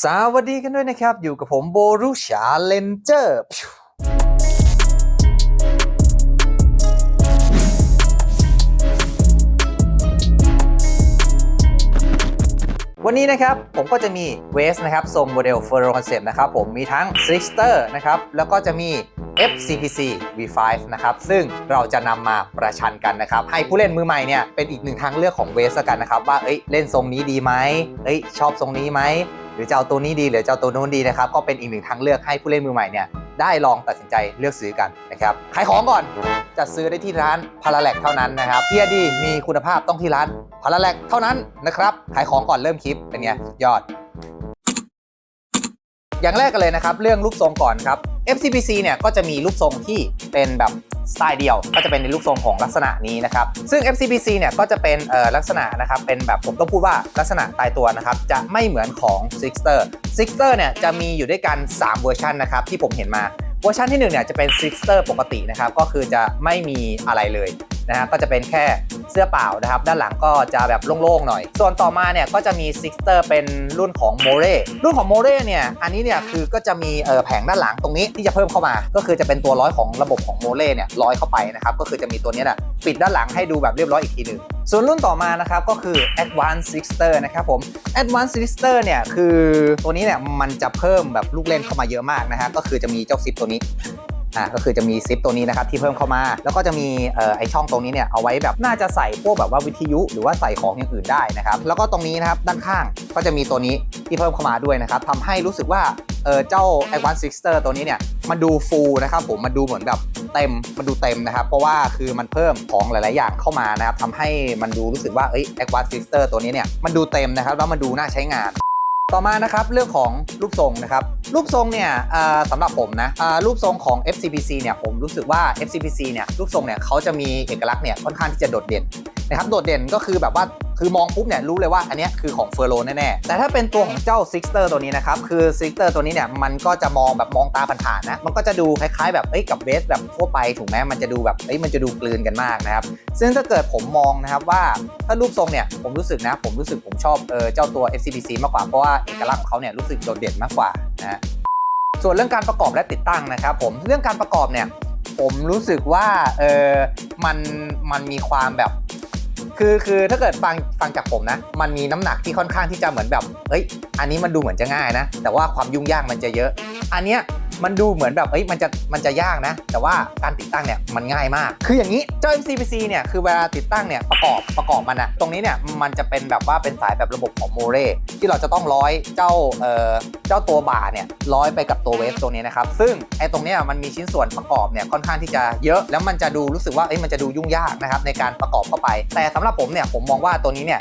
สวัสดีกันด้วยนะครับ อยู่กับผมโบรุชาเลนเจอร์วันนี้นะครับ ผมก็จะมีเวสนะครับทรงโมเดล f e r r o Concept นะครับ ผมมีทั้ง Sixter นะครับ แล้วก็จะมี FCPC V5 นะครับ ซึ่งเราจะนำมาประชันกันนะครับ ให้ผู้เล่นมือใหม่เนี่ย เป็นอีกหนึ่งทางเลือกของเวสกันนะครับ ว่าเอ้ยเล่นทรงนี้ดีไหมเอ้ยชอบทรงนี้ไหม หรือจะเอาตัวนี้ดีหรือจะเอาตัวโน้นดีนะครับก็เป็นอีกหนึ่งทางเลือกให้ผู้เล่นมือใหม่เนี่ยได้ลองตัดสินใจเลือกซื้อกันนะครับขายของก่อนจะซื้อได้ที่ร้านพาราแลกเท่านั้นนะครับเทียดีมีคุณภาพต้องที่ร้านพาราแลกเท่านั้นนะครับขายของก่อนเริ่มคลิปเป็นไงยอดอย่างแรกกันเลยนะครับ เรื่องรูปทรงก่อนครับ FCPC เนี่ยก็จะมีรูปทรงที่เป็นแบบสไตล์เดียว ก็จะเป็นในรูปทรงของลักษณะนี้นะครับ ซึ่ง FCPC เนี่ยก็จะเป็นลักษณะนะครับ เป็นแบบผมต้องพูดว่าลักษณะตายตัวนะครับ จะไม่เหมือนของ Sixter Sixter เนี่ยจะมีอยู่ด้วยกัน 3 เวอร์ชันนะครับที่ผมเห็นมาเวอร์ชันที่1เนี่ยจะเป็น Sixter ปกตินะครับ ก็คือจะไม่มีอะไรเลย นะฮะก็จะเป็นแค่เสื้อเปล่านะครับ ด้านหลังก็จะแบบโล่งๆหน่อย ส่วนต่อมาเนี่ยก็จะมี Sixter เป็นรุ่นของ m o r e รุ่นของ m o r e เนี่ยอันนี้เนี่ยคือก็จะมีเออแผงด้านหลังตรงนี้ที่จะเพิ่มเข้ามา ก็คือจะเป็นตัวร้อยของระบบของ m o r e เนี่ยร้อยเข้าไปนะครับก็คือจะมีตัวนี้นะปิดด้านหลังให้ดูแบบเรียบร้อยอีกทีหนึ่งส่วนรุ่นต่อมานะครับก็คือ Advanced Sixter นะครับผม Advanced Sixter เนี่ยคือตัวนี้เนี่ยมันจะเพิ่มแบบลูกเล่นเข้ามาเยอะมากนะฮะก็คือจะมีเจ้าซิปตัวนี้ อ่าก็คือจะมีซิปตัวนี้นะครับที่เพิ่มเข้ามา แล้วก็จะมีเอ่อไอช่องตรงนี้เนี่ยเอาไว้แบบน่าจะใส่พวกแบบว่าวิทยุหรือว่าใส่ของอย่างอื่นได้นะครับแล้วก็ตรงนี้นะครับด้านข้างก็จะมีตัวนี้ที่เพิ่มเข้ามาด้วยนะครับทำให้รู้สึกว่าเออเจ้า Advanced Sixter ตัวนี้เนี่ยมันดูฟูลนะครับผมมันดูเหมือนแบบเต็มมันดูเต็มนะครับ เพราะว่าคือมันเพิ่มของหลาย ๆ อย่างเข้ามานะครับทำให้มันดูรู้สึกว่าเอ้ย Advanced Sixter ตัวนี้เนี่ยมันดูเต็มนะครับแล้วมันดูน่าใช้งาน ต่อมานะครับเรื่องของรูปทรงนะครับรูปทรงเนี่ยสำหรับผมนะรูปทรงของ FCPC เนี่ยผมรู้สึกว่า FCPC เนี่ยรูปทรงเนี่ยเขาจะมีเอกลักษณ์เนี่ยค่อนข้างที่จะโดดเด่นนะครับโดดเด่นก็คือแบบว่า คือมองปุ๊บเนี่ยรู้เลยว่าอันนี้คือของเฟอร์โรแน่ๆ แต่ถ้าเป็นตัวของเจ้า Sixter ตัวนี้นะครับ คือ Sixter ตัวนี้เนี่ยมันก็จะมองแบบมองตาผ่านๆนะ มันก็จะดูคล้ายๆ แบบเอ้ยกับเวสแบบทั่วไปถูกไหมมันจะดูแบบเอ้ยมันจะดูกลืนกันมากนะครับ ซึ่งถ้าเกิดผมมองนะครับว่าถ้ารูปทรงเนี่ยผมรู้สึกนะ ผมรู้สึกผมชอบเออเจ้าตัว FCPC มากกว่าเพราะว่าเอกลักษณ์ของเขาเนี่ยรู้สึกโดดเด่นมากกว่านะส่วนเรื่องการประกอบและติดตั้งนะครับผมเรื่องการประกอบเนี่ยผมรู้สึกว่าเออมันมันมีความแบบ คือคือถ้าเกิดฟังฟังจากผมนะ มันมีน้ำหนักที่ค่อนข้างที่จะเหมือนแบบเอ้ย อันนี้มันดูเหมือนจะง่ายนะ แต่ว่าความยุ่งยากมันจะเยอะ อันเนี้ย มันดูเหมือนแบบเอ้ยมันจะมันจะยากนะ แต่ว่าการติดตั้งเนี่ยมันง่ายมาก คืออย่างนี้เจ้า MCPC เนี่ยคือเวลาติดตั้งเนี่ยประกอบประกอบมันอะตรงนี้เนี่ยมันจะเป็นแบบว่าเป็นสายแบบระบบของโมเรที่เราจะต้องร้อยเจ้าเอ่อเจ้าตัวบ่าเนี่ยร้อยไปกับตัวเวฟตัวนี้นะครับซึ่งไอ้ตรงเนี้ยมันมีชิ้นส่วนประกอบเนี่ยค่อนข้างที่จะเยอะแล้วมันจะดูรู้สึกว่าเอ้ยมันจะดูยุ่งยากนะครับในการประกอบเข้าไป แต่สำหรับผมเนี่ยผมมองว่าตัวนี้เนี่ย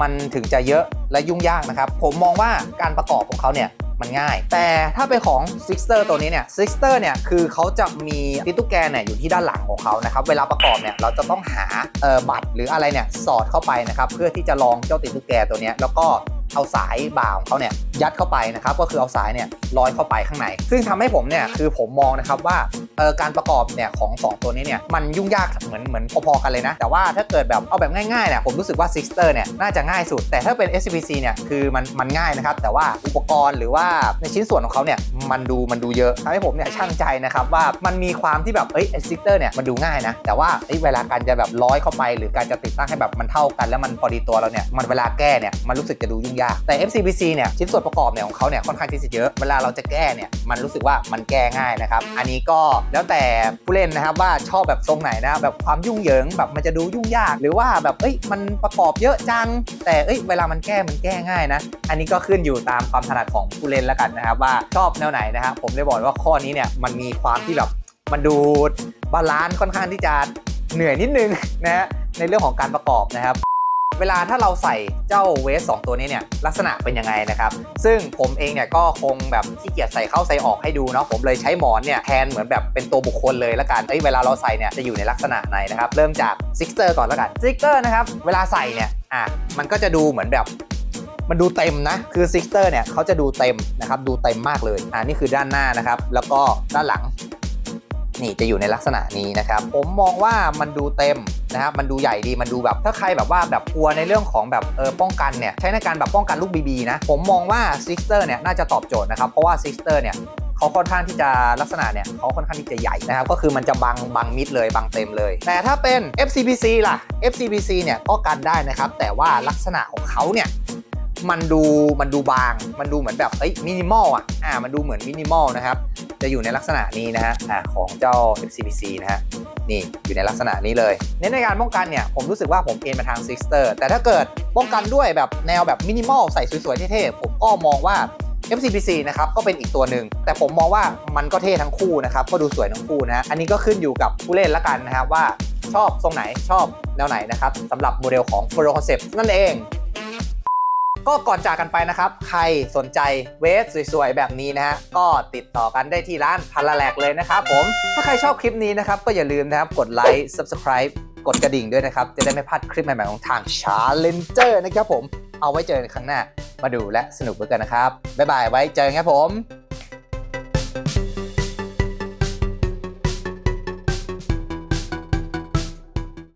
มันถึงจะเยอะและยุ่งยากนะครับ ผมมองว่าการประกอบของเขาเนี่ย มันง่าย แต่ถ้าเป็นของ Sixter ตัวนี้เนี่ย Sixter เนี่ยคือเขาจะมีติดตุ๊กแกเนี่ยอยู่ที่ด้านหลังของเขานะครับ เวลาประกอบเนี่ยเราจะต้องหาเอ่อบัตรหรืออะไรเนี่ยสอดเข้าไปนะครับเพื่อที่จะลองเจ้าติดตุ๊กแกตัวนี้แล้วก็ เอาสายบ่าของเขาเนี่ยยัดเข้าไปนะครับก็คือเอาสายเนี่ยร้อยเข้าไปข้างใน ซึ่งทำให้ผมเนี่ยคือผมมองนะครับว่าเออการประกอบเนี่ยของสองตัวนี้เนี่ยมันยุ่งยากเหมือนเหมือนพอๆกันเลยนะ แต่ว่าถ้าเกิดแบบเอาแบบง่ายๆเนี่ยผมรู้สึกว่า Sixter เนี่ยน่าจะง่ายสุด แต่ถ้าเป็น SCPC เนี่ยคือมันมันง่ายนะครับ แต่ว่าอุปกรณ์หรือว่าในชิ้นส่วนของเขาเนี่ยมันดูมันดูเยอะทำให้ผมเนี่ยช่างใจนะครับว่ามันมีความที่แบบเอ้ย Sixter เนี่ยมันดูง่ายนะ แต่ว่าเเวลาการจะแบบร้อยเข้าไป หรือการจะติดตั้งให้แบบมันเท่ากัน แล้วมันพอดีตัวเราเนี่ยมันเวลาแก้เนี่ยมันรู้สึกจะดูยุ่งยาก แต่ FCPC เนี่ยชิ้นส่วนประกอบเนี่ยของเขาเนี่ยค่อนข้างที่จะเยอะ เวลาเราจะแก้เนี่ยมันรู้สึกว่ามันแก้ง่ายนะครับ อันนี้ก็แล้วแต่ผู้เล่นนะครับว่าชอบแบบทรงไหนนะแบบความยุ่งเหยิงแบบมันจะดูยุ่งยาก หรือว่าแบบเอ้ยมันประกอบเยอะจัง แต่เอ้ยเวลามันแก้มันแก้ง่ายนะ อันนี้ก็ขึ้นอยู่ตามความถนัดของผู้เล่นแล้วกันนะครับว่าชอบแนวไหนนะครับผมได้บอกว่าข้อนี้เนี่ยมันมีความที่แบบมันดูบาลานซ์ค่อนข้างที่จะเหนื่อยนิดนึงนะฮะในเรื่องของการประกอบนะครับ เวลาถ้าเราใส่เจ้าเวสสตัวนี้เนี่ยลักษณะเป็นยังไงนะครับซึ่งผมเองเนี่ยก็คงแบบขี้เกียจใส่เข้าใส่ออกให้ดูเนาะผมเลยใช้หมอนเนี่ยแทนเหมือนแบบเป็นตัวบุคคลเลยละกันเอ้ยเวลาเราใส่เนี่ยจะอยู่ในลักษณะไหนนะครับเริ่มจากซิกเตอร์ก่อนละกันซิกเตอร์นะครับเวลาใส่เนี่ยอะมันก็จะดูเหมือนแบบมันดูเต็มนะ คือซิกเตอร์เนี่ยเขาจะดูเต็มนะครับ ดูเต็มมากเลย อ่านี่คือด้านหน้านะครับ แล้วก็ด้านหลัง นี่จะอยู่ในลักษณะนี้นะครับ ผมมองว่ามันดูเต็ม นะครับมันดูใหญ่ดีมันดูแบบ ถ้าใครแบบว่าแบบกลัวในเรื่องของแบบเออป้องกันเนี่ยใช้ในการแบบป้องกันลูกบีบีนะ ผมมองว่าซิสเตอร์เนี่ยน่าจะตอบโจทย์นะครับ เพราะว่าซิสเตอร์เนี่ยเขาค่อนข้างที่จะลักษณะเนี่ยเขาค่อนข้างที่จะใหญ่นะครับ ก็คือมันจะบังบังมิดเลยบังเต็มเลย แต่ถ้าเป็น FCBC ล่ะ FCBC เนี่ยก็กันได้นะครับ แต่ว่าลักษณะของเขาเนี่ยมันดูมันดูบาง มันดูเหมือนแบบเอ้ยมินิมอลอะอ่ามันดูเหมือนมินิมอลนะครับ จะอยู่ในลักษณะนี้นะฮะของเจ้า FCBC นะฮะนี่อยู่ในลักษณะนี้เลย เน้นในการป้องกันเนี่ยผมรู้สึกว่าผมเอ็นมาทางซิสเตอร์แต่ถ้าเกิดป้องกันด้วยแบบแนวแบบมินิมอลใส่สวยๆเท่ๆผมก็มองว่า FCPC นะครับก็เป็นอีกตัวหนึ่ง แต่ผมมองว่ามันก็เท่ทั้งคู่นะครับ ก็ดูสวยทั้งคู่นะฮะอันนี้ก็ขึ้นอยู่กับผู้เล่นละกันนะครับว่าชอบทรงไหนชอบแนวไหนนะครับสำหรับโมเดลของ f o r o Concept นั่นเอง ก็ก่อนจากกันไปนะครับ ใครสนใจเวสสวยๆ แบบนี้นะฮะ ก็ติดต่อกันได้ที่ร้านพันละแหลกเลยนะครับผม ถ้าใครชอบคลิปนี้นะครับ ก็อย่าลืมนะครับ กดไลค์ Subscribe กดกระดิ่งด้วยนะครับ จะได้ไม่พลาดคลิปใหม่ๆของทาง Challenger นะครับผม เอาไว้เจอกันครั้งหน้า มาดูและสนุกด้วยกันนะครับ บ๊ายบายไว้เจอกันครับผม